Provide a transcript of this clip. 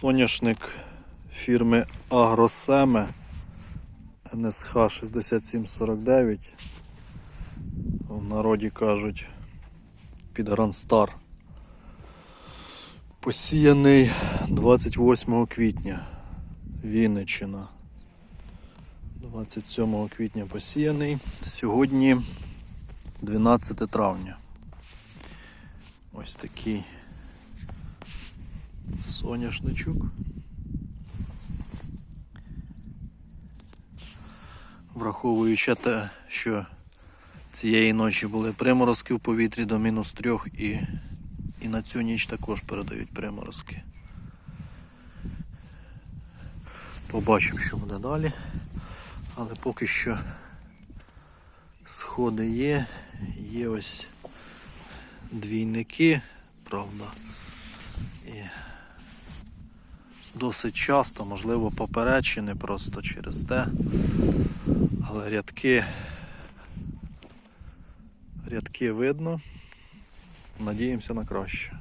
Соняшник фірми Агросеме НСХ 6749. В народі кажуть під Грандстар. Посіяний 28 квітня. Вінниччина. 27 квітня посіяний. Сьогодні 12 травня. Ось такий соняшничок. Враховуючи те, що цієї ночі були приморозки в повітрі до мінус трьох і, і на цю ніч також передають приморозки. Побачимо, що буде далі. Але поки що сходи є. Є ось двійники, правда. І досить часто, можливо, поперечини просто через те. Але рядки, рядки видно. Надіємося на краще.